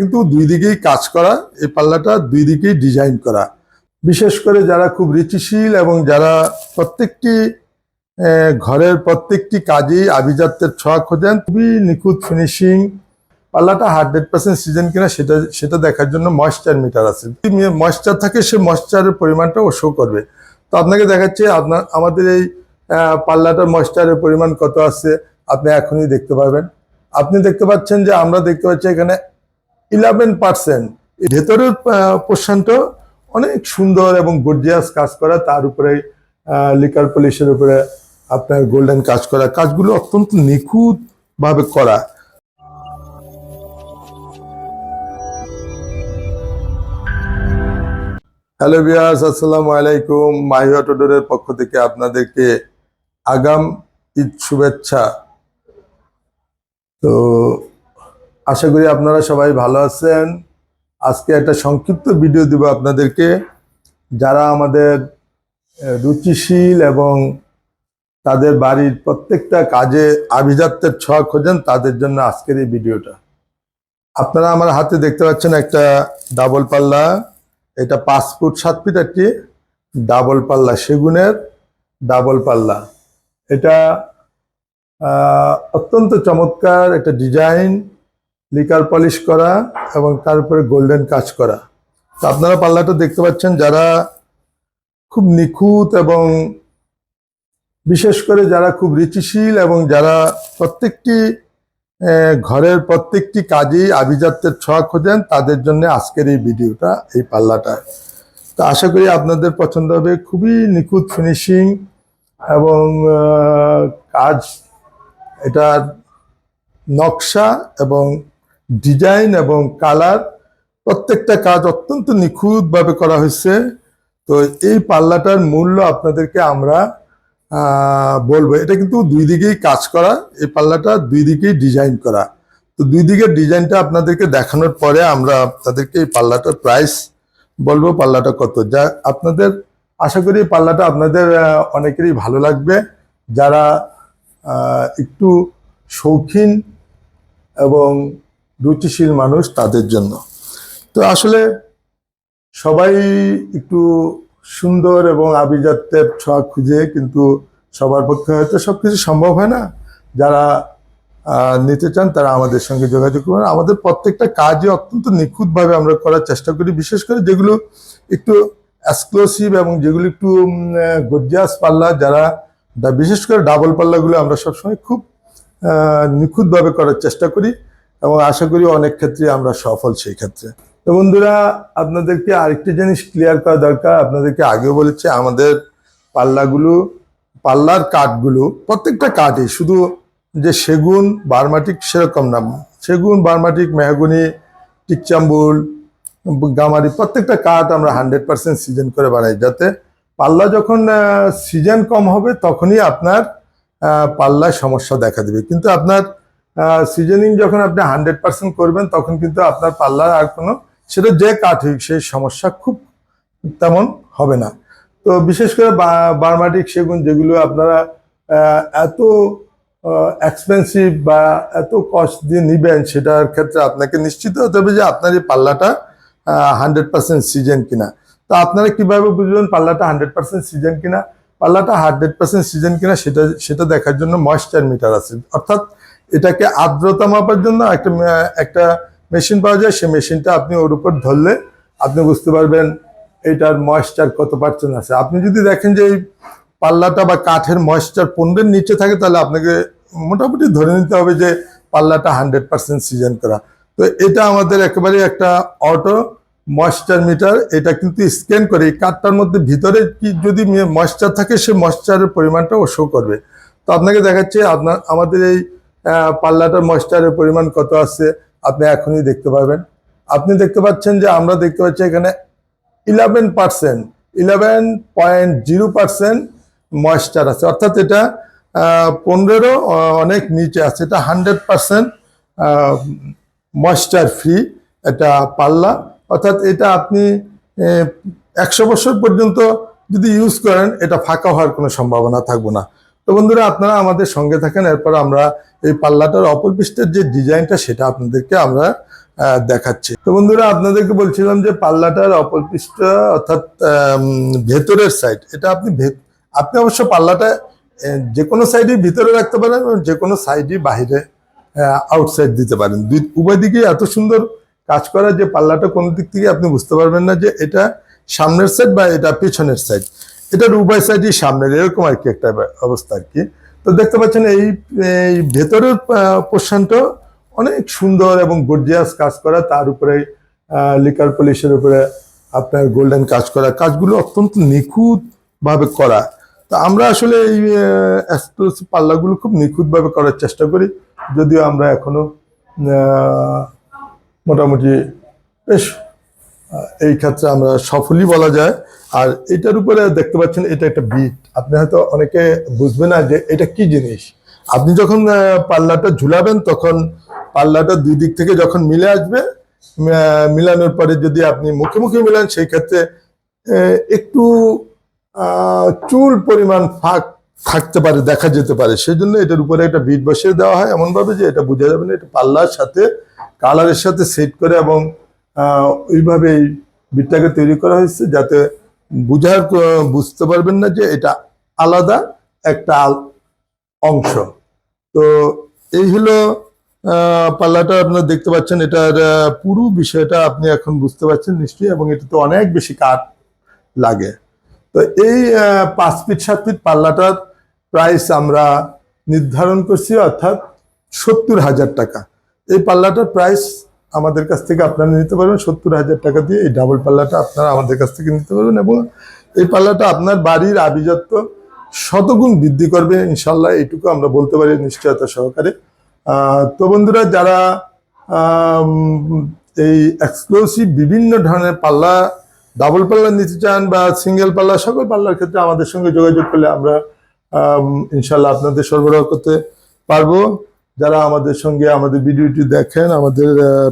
কিন্তু দুই দিকেই কাজ করা, এই পাল্লাটা দুই দিকেই ডিজাইন করা। বিশেষ করে যারা খুব রুচিশীল এবং যারা প্রত্যেকটি ঘরের প্রত্যেকটি কাজেই আভিজাত্যের ছোঁয়া খোঁজেন, খুবই নিখুঁত ফিনিশিং পাল্লাটা হান্ড্রেড পার্সেন্ট সিজন কিনা সেটা সেটা দেখার জন্য ময়েশ্চার মিটার আছে। ময়েশ্চার থাকে, সে ময়েশ্চারের পরিমাণটা ও শো করবে। তো আপনাকে দেখাচ্ছে আপনার আমাদের এই পাল্লাটার ময়েশ্চারের পরিমাণ কত আছে, আপনি এখনই দেখতে পাবেন আপনি দেখতে পাচ্ছেন যে আমরা দেখতে পাচ্ছি এখানে ইলেভেন পার্সেন্ট ভেতরের পোর্শনটা অনেক সুন্দর এবং গর্জিয়াস কাজ করা। তার উপরে লিকার পলিশের উপরে আপনার গোল্ডেন কাজ করা। কাজগুলো অত্যন্ত নিখুঁত ভাবে করা। হ্যালো বিয়াস আসসালামু আলাইকুম। মাহিয়া পক্ষ থেকে আপনাদেরকে আগাম ঈদ শুভেচ্ছা। তো আশা করি আপনারা সবাই ভালো আছেন। আজকে একটা সংক্ষিপ্ত ভিডিও দিব আপনাদেরকে। যারা আমাদের রুচিশীল এবং তাদের বাড়ির প্রত্যেকটা কাজে আভিজাত্যের ছোঁয়া খোঁজেন, তাদের জন্য আজকের এই ভিডিওটা আপনারা আমার হাতে দেখতে পাচ্ছেন একটা ডাবল পাল্লা। এটা পাঁচ ফুট সাত ফিট একটি ডাবল পাল্লা, সেগুনের ডাবল পাল্লা। এটা অত্যন্ত চমৎকার একটা ডিজাইন লিকার পলিশ করা এবং তার উপরে গোল্ডেন কাজ করা। তো আপনারা পাল্লাটা দেখতে পাচ্ছেন, যারা খুব নিখুঁত এবং বিশেষ করে যারা খুব রুচিশীল এবং যারা প্রত্যেকটি ঘরের প্রত্যেকটি কাজেই আভিজাত্যের ছোঁয়া খোঁজেন, তাদের জন্য আজকের এই ভিডিওটা, এই পাল্লাটা। তো আশা করি আপনাদের পছন্দ হবে। খুবই নিখুঁত ফিনিশিং এবং কাজ এটা নকশা এবং ডিজাইন এবং কালার প্রত্যেকটা কাজ অত্যন্ত নিখুঁতভাবে করা হয়েছে। তো এই পাল্লাটার মূল্য আপনাদেরকে আমরা বলব। এটা কিন্তু দুই দিকেই কাজ করা, এই পাল্লাটা দুই দিকেই ডিজাইন করা। তো দুই দিকের ডিজাইনটা আপনাদেরকে দেখানোর পরে আমরা আপনাদেরকে এই পাল্লাটার প্রাইস বলব, পাল্লাটা কত। যা আপনাদের, আশা করি পাল্লাটা আপনাদের অনেকেরই ভালো লাগবে। যারা একটু শৌখিন এবং রুচিশীল মানুষ তাদের জন্য। তো আসলে সবাই একটু সুন্দর এবং আভিজাত্যের ছোঁয়া খুঁজে কিন্তু সবার পক্ষে হয়তো সব কিছু সম্ভব হয় না। যারা নিতে চান তারা আমাদের সঙ্গে যোগাযোগ করবেন আমাদের প্রত্যেকটা কাজই অত্যন্ত নিখুঁতভাবে আমরা করার চেষ্টা করি, বিশেষ করে যেগুলো একটু এক্সক্লুসিভ এবং যেগুলো একটু গর্জিয়াস পাল্লা যারা, বিশেষ করে ডাবল পাল্লাগুলো আমরা সবসময় খুব নিখুঁতভাবে করার চেষ্টা করি। এবং আশা করি অনেক ক্ষেত্রে আমরা সফল সেই ক্ষেত্রে। তো বন্ধুরা, আপনাদেরকে আরেকটি জিনিস ক্লিয়ার করা দরকার। আপনাদেরকে আগেও বলেছি, আমাদের পাল্লাগুলো, পাল্লার কাঠগুলো, প্রত্যেকটা কাঠই, শুধু যে সেগুন, বার্মাটিক সেরকম না। সেগুন, বার্মাটিক, মেহগুনি, টিকচাম্বুল, গামারি, প্রত্যেকটা কাঠ আমরা হান্ড্রেড পার্সেন্ট সিজন করে বানাই। যাতে পাল্লা যখন সিজন কম হবে, তখনই আপনার পাল্লায় সমস্যা দেখা দেবে। কিন্তু আপনার সিজনিং যখন আপনি হান্ড্রেড পার্সেন্ট করবেন, তখন কিন্তু আপনার পাল্লার আর কোনো, সেটা যে কাঠ হোক সেই সমস্যা খুব তেমন হবে না। তো বিশেষ করে বার্মাটিক সেগুন যেগুলো আপনারা এত এক্সপেন্সিভ বা এত কস্ট দিয়ে নিবেন, সেটার ক্ষেত্রে আপনাকে নিশ্চিত হতে হবে যে আপনার এই পাল্লাটা হান্ড্রেড পার্সেন্ট সিজন কিনা। তো আপনারা কীভাবে বুঝবেন পাল্লাটা হান্ড্রেড পার্সেন্ট সিজন কিনা? পাল্লাটা হান্ড্রেড পার্সেন্ট সিজন কিনা, সেটা সেটা দেখার জন্য ময়েশ্চার মিটার আছে। অর্থাৎ এটাকে আর্দ্রতা মাপার জন্য একটা একটা মেশিন পাওয়া যায়। সেই মেশিনটা আপনি ওর উপর ধরলে আপনি বুঝতে পারবেন এটার ময়েশ্চার কত পার্সেন্ট আছে। আপনি যদি দেখেন যে এই পাল্লাটা বা কাঠের ময়েশ্চার পনেরোর নিচে থাকে, তাহলে আপনাকে মোটামুটি ধরে নিতে হবে যে পাল্লাটা হান্ড্রেড পার্সেন্ট সিজন করা। তো এটা আমাদের একেবারে একটা অটো ময়েশ্চার মিটার এটা কিন্তু স্ক্যান করে এই কাঠটার মধ্যে ভিতরে কি যদি ময়েশ্চার থাকে, সে ময়েশ্চারের পরিমাণটা ও শো করবে। তো আপনাকে দেখাচ্ছে, আপনার, আমাদের এই পাল্লাটার ময়েশ্চারের পরিমাণ কত আছে, আপনি এখনই দেখতে পাবেন আপনি দেখতে পাচ্ছেন যে আমরা দেখতে পাচ্ছি এখানে eleven percent eleven point zero percent moisture আছে। অর্থাৎ এটা পনেরো অনেক নিচে আছে। এটা হান্ড্রেড পার্সেন্ট ময়েশ্চার ফ্রি এটা পাল্লা। অর্থাৎ এটা আপনি একশো বছর পর্যন্ত যদি ইউজ করেন, এটা ফাঁকা হওয়ার কোনো সম্ভাবনা থাকবে না। তো বন্ধুরা, আপনারা আমাদের সঙ্গে থাকেন। এরপর আমরা এই পাল্লাটার অপর পৃষ্ঠের যে ডিজাইনটা, সেটা আপনাদেরকে আমরা দেখাচ্ছি। তো বন্ধুরা, আপনাদেরকে বলছিলাম যে পাল্লাটার অপর পৃষ্ঠ, অর্থাৎ ভেতরের সাইড এটা আপনি আপনি অবশ্য পাল্লাটা যে কোনো সাইডে ভিতরে রাখতে পারেন এবং যে কোনো সাইডে বাইরে আউটসাইড দিতে পারেন। দুই, উভয় দিকে এত সুন্দর কাজ করা যে পাল্লাটা কোন দিক থেকে আপনি বুঝতে পারবেন না যে এটা সামনের সাইড বা এটা পেছনের সাইড এটার উভয় সাইডই সামনের এরকম আর কি একটা অবস্থা আর কি। তো দেখতে পাচ্ছেন এই ভেতরের পোর্শনটা অনেক সুন্দর এবং গর্জিয়াস কাজ করা। তার উপরে লিকার পলিশের উপরে আপনার গোল্ডেন কাজ করা। কাজগুলো অত্যন্ত নিখুঁত ভাবে করা। তো আমরা আসলে এই পাল্লাগুলো খুব নিখুঁতভাবে করার চেষ্টা করি। যদিও আমরা এখনও মোটামুটি বেশ এই ক্ষেত্রে আমরা সফলই বলা যায়। আর এটার উপরে দেখতে পাচ্ছেন এটা একটা বিট আপনি হয়তো অনেকে বুঝবে না যে এটা কি জিনিস। আপনি যখন পাল্লাটা ঝুলাবেন, তখন পাল্লাটা দুই দিক থেকে যখন মিলে আসবে মিলানোর পরে যদি আপনি মুখে মুখে মিলান, সেই ক্ষেত্রে একটু চুল পরিমাণ ফাঁক থাকতে পারে, দেখা যেতে পারে। সেই জন্য এটার উপরে একটা বিট বসিয়ে দেওয়া হয়। এমনভাবে যে এটা বোঝা যাবে না, এটা পাল্লার সাথে কালারের সাথে সেট করে এবং আহ, ওইভাবে এই বিটটাকে তৈরি করা হয়েছে যাতে বুঝার বুঝতে পারবেন না যে এটা আলাদা একটা অংশ। তো এই হলো পাল্লাটা আপনারা দেখতে পাচ্ছেন এটার পুরো বিষয়টা আপনি এখন বুঝতে পারছেন নিশ্চয়ই এবং এটাতে অনেক বেশি কাঠ লাগে। তো এই পাঁচ ফিট সাত ফিট পাল্লাটার প্রাইস আমরা নির্ধারণ করছি অর্থাৎ সত্তর হাজার টাকা। এই পাল্লাটার প্রাইস আমাদের কাছ থেকে আপনারা নিতে পারবেন। সত্তর হাজার টাকা দিয়ে এই ডাবল পাল্লাটা আপনারা আমাদের কাছ থেকে নিতে পারবেন এবং এই পাল্লাটা আপনার বাড়ির আভিজাত্য শতগুণ বৃদ্ধি করবে। ইনশাল্লাহ এইটুকু আমরা বলতে পারি নিশ্চয়তা সহকারে। তো বন্ধুরা, যারা এই এক্সক্লুসিভ বিভিন্ন ধরনের পাল্লা ডাবল পাল্লা নিতে চান বা সিঙ্গেল পাল্লা, সকল পাল্লার ক্ষেত্রে আমাদের সঙ্গে যোগাযোগ করলে আমরা ইনশাল্লাহ আপনাদের সরবরাহ করতে পারব। যারা আমাদের সঙ্গে আমাদের ভিডিওটি দেখেন, আমাদের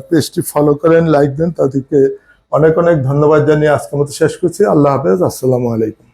পেজটি ফলো করেন লাইক দেন, তাদেরকে অনেক অনেক ধন্যবাদ জানিয়ে আজকের মতো শেষ করছি। আল্লাহ হাফেজ, আসসালামু আলাইকুম।